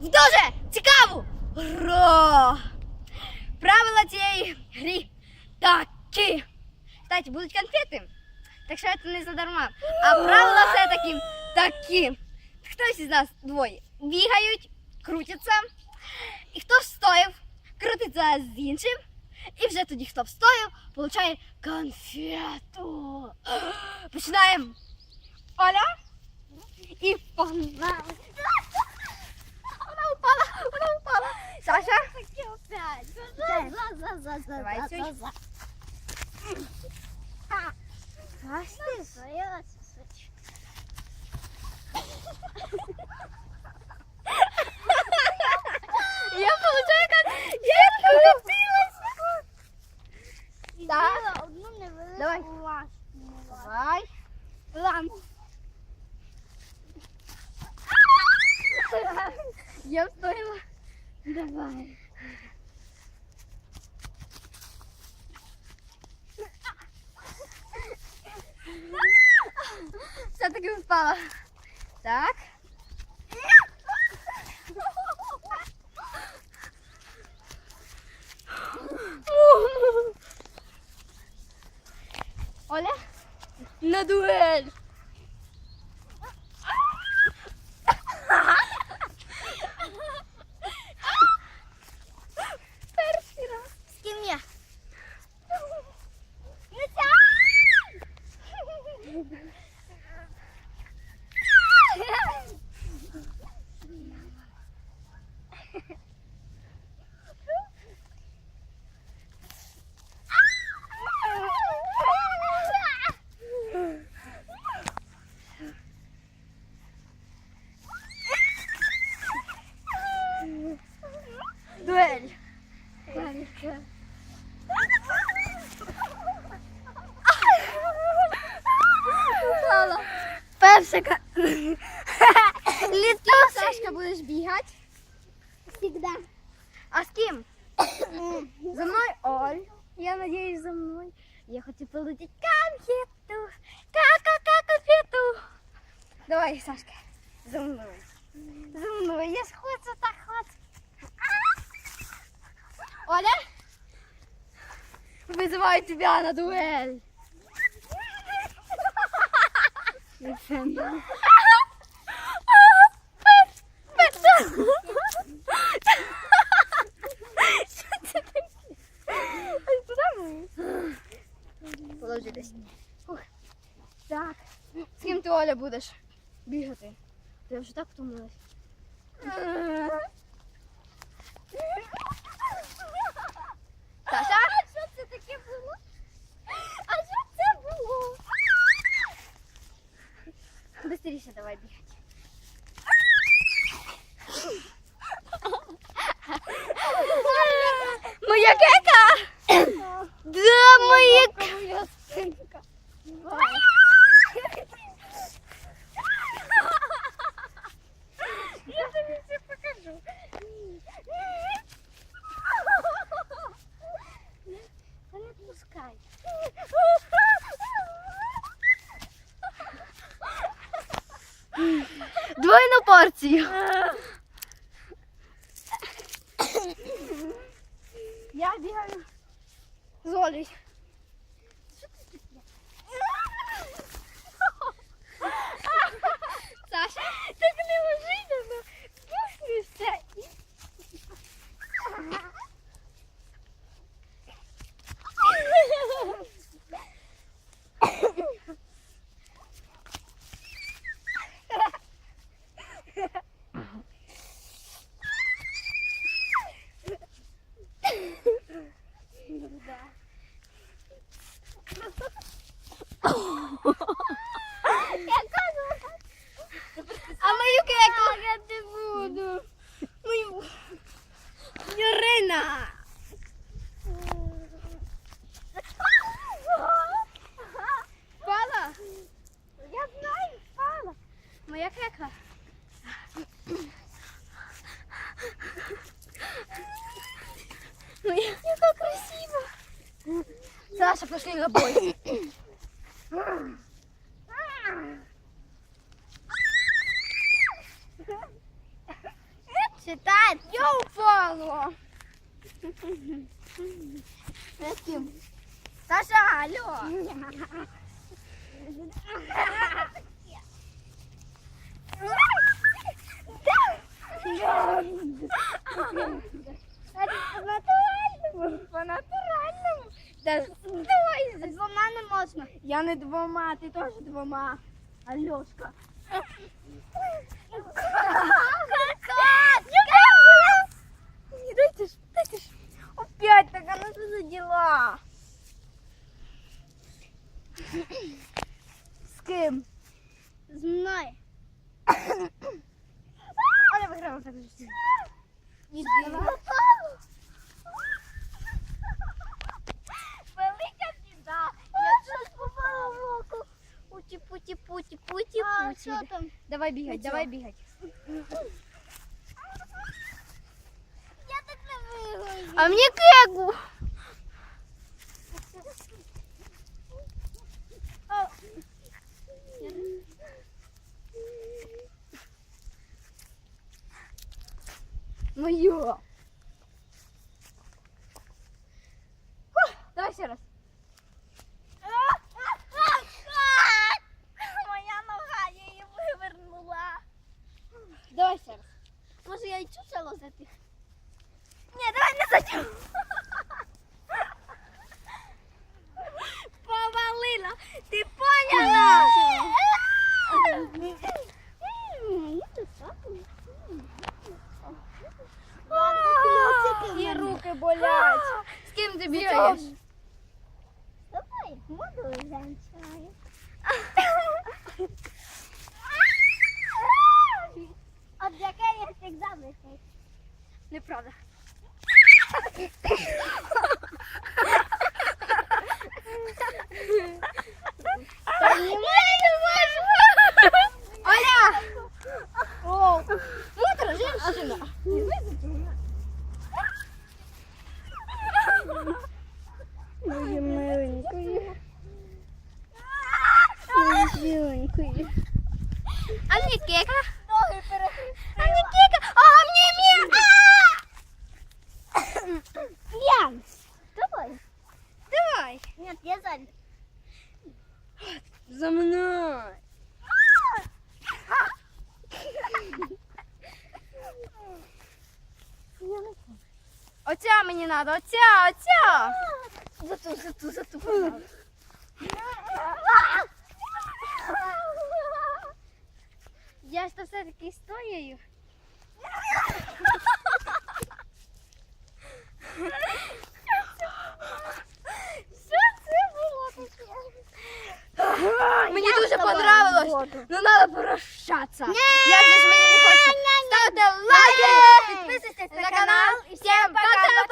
в дуже цікаву гру. Правила цієї гри такі. Кстати, будуть конфети. Так що це не задарма. А правила все-таки такі. Хтось із нас двоє бігають, крутяться. І хто встояв, крутиться з іншим. І вже тоді, хто встояв, получає конфету. Починаємо. Оля. І погнали. Сюсь. Я получаю кон... Я крутилась. Так. одну невелику Давай. Давай. Лампу. Я встояла. Давай. Все-таки впала. Так. Оля? На дуэль. Перший раз. З ким я? Дуэль. Упала. Персика. Літо, Сашка, будеш бігати. Всегда. А з ким? За мною Оль. Я надеюсь, за мной. Я хочу получить конфету. Ка-ка-ка конфету. Давай, Сашка, за мной. За мной. Я хочу так хочу. Оля? Вызываю тебя на дуэль. Що це таке? Ой, Куди Фух. Так. З ким ти Оля будеш бігати? Я вже так втомилась. Порцію. Пошли на бой. Считай. Я упала. Саша, алло. Я не двома, ти теж двома. Альошка. Не дайте ж, дайте ж. Опять так, а ну что за дела? З ким? З мною. Оля виграла так же. Іди. Путі, путі, путі, путі, А путі. що там? Давай бігать, Ну, давай чо? бігать. Я так не виграю. А мені кегу. Моё. Чучело за тих? Ні, давай не затягну. Повалила. Ти поняла? І руки болять. З ким ти бігаєш? Давай, буду женщиною. Яке я завжди вихай. Неправда. Оля! Ян, давай. Давай. Нет, я сзади. За мной. Оця мені треба, оця, оця. За ту, за ту, за ту. Я ж то все-таки стояю. Що це було таке? Мені дуже понравилось. Ну треба прощатися. Я ж мені не хочу. Ставте лайки, підписуйтесь на канал. І всім пока!